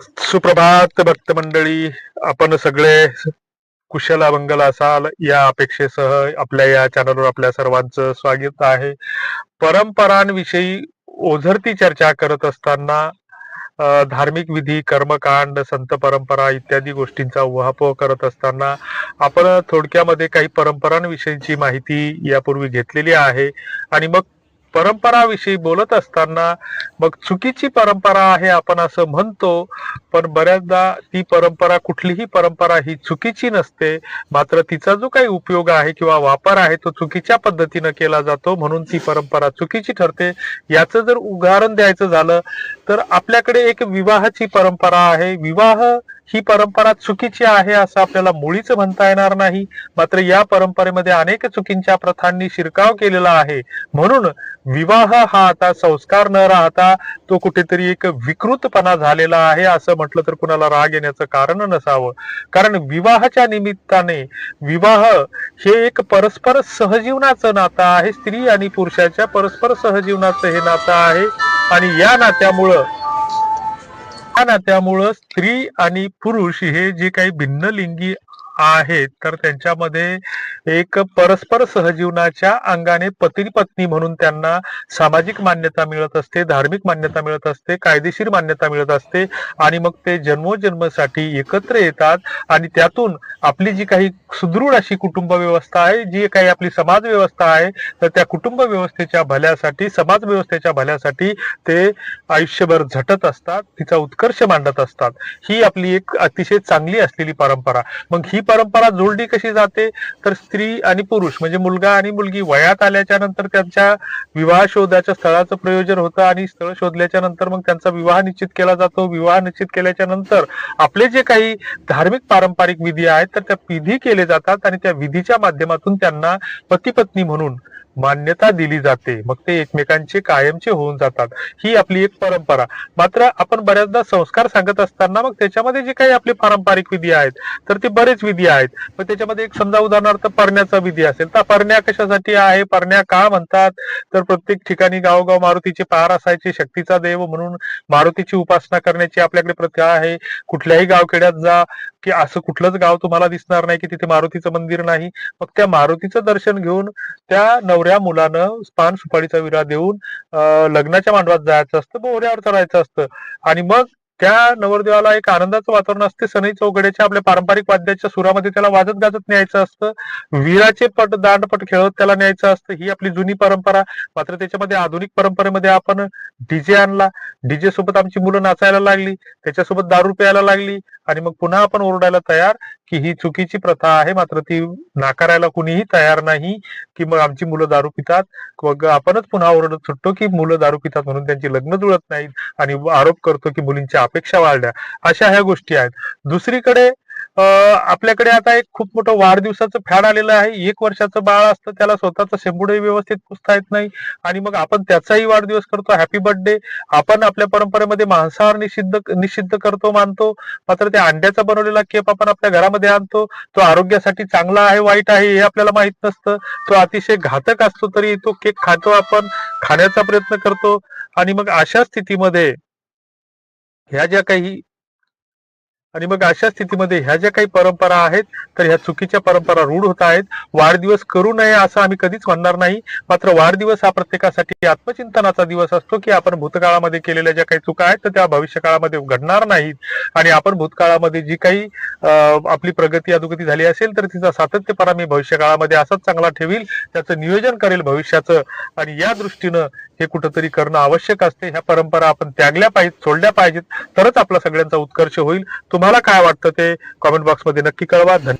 सुप्रभात भक्त मंडळी. आपण सगळे कुशल मंगल असाल या अपेक्षेसह आपल्या या चॅनलवर आपल्या सर्वांचं स्वागत आहे. परंपरांविषयी ओझरती चर्चा करत असताना धार्मिक विधी कर्मकांड संत परंपरा इत्यादी गोष्टींचा उहापोह करत असताना आपण थोडक्यामध्ये काही परंपरांविषयीची माहिती यापूर्वी घेतलेली आहे. आणि मग परंपराविषयी बोलत असताना मग चुकीची परंपरा आहे आपण असं म्हणतो पण बऱ्याचदा ती परंपरा कुठलीही परंपरा ही चुकीची नसते. मात्र तिचा जो काही उपयोग आहे किंवा वापर आहे तो चुकीच्या पद्धतीनं केला जातो म्हणून ती परंपरा चुकीची ठरते. याचं जर उदाहरण द्यायचं झालं तर आपल्याकडे एक विवाहाची परंपरा आहे. विवाह ही परंपरा चुकीची आहे असं आपल्याला मुळीच म्हणता येणार नाही. मात्र या परंपरेमध्ये अनेक चुकींच्या प्रथांनी शिरकाव केलेला आहे. म्हणून विवाह हा आता संस्कार न राहता तो कुठेतरी एक विकृतपणा झालेला आहे असं म्हटलं तर कुणाला राग येण्याचं कारण नसावं. कारण विवाहाच्या निमित्ताने विवाह हे एक परस्पर सहजीवनाचं नातं आहे. स्त्री आणि पुरुषाच्या परस्पर सहजीवनाचं हे नातं आहे. आणि या नात्यामुळं या नात्यामुळं स्त्री आणि पुरुष हे जे काही भिन्न लिंगी आहेत तर त्यांच्यामध्ये एक परस्पर सहजीवनाच्या अंगाने पती पत्नी म्हणून त्यांना सामाजिक मान्यता मिळत असते धार्मिक मान्यता मिळत असते कायदेशीर मान्यता मिळत असते आणि मग ते जन्मोजन्मसाठी एकत्र येतात आणि त्यातून आपली जी काही सुदृढ अशी कुटुंब व्यवस्था आहे जी काही आपली समाज व्यवस्था आहे तर त्या कुटुंब व्यवस्थेच्या भल्यासाठी समाज व्यवस्थेच्या भल्यासाठी ते आयुष्यभर झटत असतात तिचा उत्कर्ष मांडत असतात. ही आपली एक अतिशय चांगली असलेली परंपरा. मग ही परंपरा जोडली कशी जाते? तर स्त्री आणि पुरुष म्हणजे मुलगा आणि मुलगी वयात आल्याच्यानंतर त्यांच्या विवाह शोधाच्या स्थळाचं प्रयोजन होतं आणि स्थळ शोधल्याच्या नंतर मग त्यांचा विवाह निश्चित केला जातो. विवाह निश्चित केल्याच्यानंतर आपले जे काही धार्मिक पारंपरिक विधी आहेत तर त्या विधी केले जातात आणि त्या विधीच्या माध्यमातून त्यांना पती पत्नी म्हणून मान्यता दिली जाते. मग ते एकमेकांचे कायमचे होऊन जातात. ही आपली एक परंपरा. मात्र आपण बऱ्याचदा संस्कार सांगत असताना मग त्याच्यामध्ये जे काही आपले पारंपरिक विधी आहेत तर ते बरेच विधी आहेत. मग त्याच्यामध्ये एक समजा उदाहरणार्थ परण्याचा विधी असेल तर परण्या कशासाठी आहे? परण्या का म्हणतात? तर प्रत्येक ठिकाणी गावोगाव मारुतीचे पार असायचे शक्तीचा देव म्हणून मारुतीची उपासना करण्याची आपल्याकडे प्रथा आहे. कुठल्याही गावखेड्यात जा की असं कुठलंच गाव तुम्हाला दिसणार नाही की तिथे मारुतीचं मंदिर नाही. मग त्या मारुतीचं दर्शन घेऊन त्या नवऱ्या मुलानं पान सुपारीचा विरा देऊन लग्नाच्या मांडवात जायचं असतं बोहऱ्यावर चढायचं असतं. आणि मग त्या नवरदेवाला एक आनंदाचं वातावरण असते. सनई चौघड्याच्या आपल्या पारंपरिक वाद्याच्या सुरामध्ये त्याला वाजत गाजत न्यायचं असतं. वीराचे पट दांडपट खेळत त्याला न्यायचं असतं. ही आपली जुनी परंपरा. मात्र त्याच्यामध्ये आधुनिक परंपरेमध्ये आपण डीजे आणला. डीजे सोबत आमची मुलं नाचायला लागली. त्याच्यासोबत दारू प्यायला लागली. आणि मग पुन्हा आपण ओरडायला तयार की ही चुकीची प्रथा आहे मात्र ती नाकारायला कुणीही तयार नाही की मग आमची मुलं दारू पितात. मग आपणच पुन्हा ओरडत सुटतो की मुलं दारू पितात म्हणून त्यांची लग्न जुळत नाहीत आणि आरोप करतो की मुलींच्या अपेक्षा वाढल्या. अशा ह्या गोष्टी आहेत. दुसरीकडे आपल्याकडे आता एक खूप मोठं वाढदिवसाचं फॅड आलेलं आहे. एक वर्षाचं बाळ असतं त्याला स्वतःचं शेंबुडही व्यवस्थित पुसता येत नाही. आणि मग आपण त्याचाही वाढदिवस करतो. हॅपी बर्थडे आपण आपल्या परंपरेमध्ये मांसाहार निषिद्ध निषिद्ध करतो मानतो. मात्र त्या अंड्याचा बनवलेला केक आपण आपल्या घरामध्ये आणतो. तो आरोग्यासाठी चांगला आहे वाईट आहे हे आपल्याला माहीत नसतं. तो अतिशय घातक असतो तरी तो केक खातो आपण खाण्याचा प्रयत्न करतो. आणि मग अशा स्थितीमध्ये ह्या ज्या काही आणि मग अशा स्थितीमध्ये ह्या ज्या काही परंपरा आहेत तर ह्या चुकीच्या परंपरा रूढ होत आहेत. वाढदिवस करू नये असं आम्ही कधीच म्हणणार नाही. मात्र वाढदिवस हा प्रत्येकासाठी आत्मचिंतनाचा दिवस असतो की आपण भूतकाळामध्ये केलेल्या ज्या काही चुका आहेत तर त्या भविष्य काळामध्ये घडणार नाहीत. आणि आपण भूतकाळामध्ये जी काही अं, आपली प्रगती अधोगती झाली असेल तर तिचा सातत्यपणा मी भविष्य काळामध्ये असाच चांगला ठेवील त्याचं नियोजन करेल भविष्याचं. आणि या दृष्टीनं हे कुठंतरी करणं आवश्यक असते. ह्या परंपरा आपण त्यागल्या पाहिजेत सोडल्या पाहिजेत. तरच आपला सगळ्यांचा उत्कर्ष होईल. तुम्हाला काय वाटतं ते कॉमेंट बॉक्समध्ये नक्की कळवा. धन्यवाद.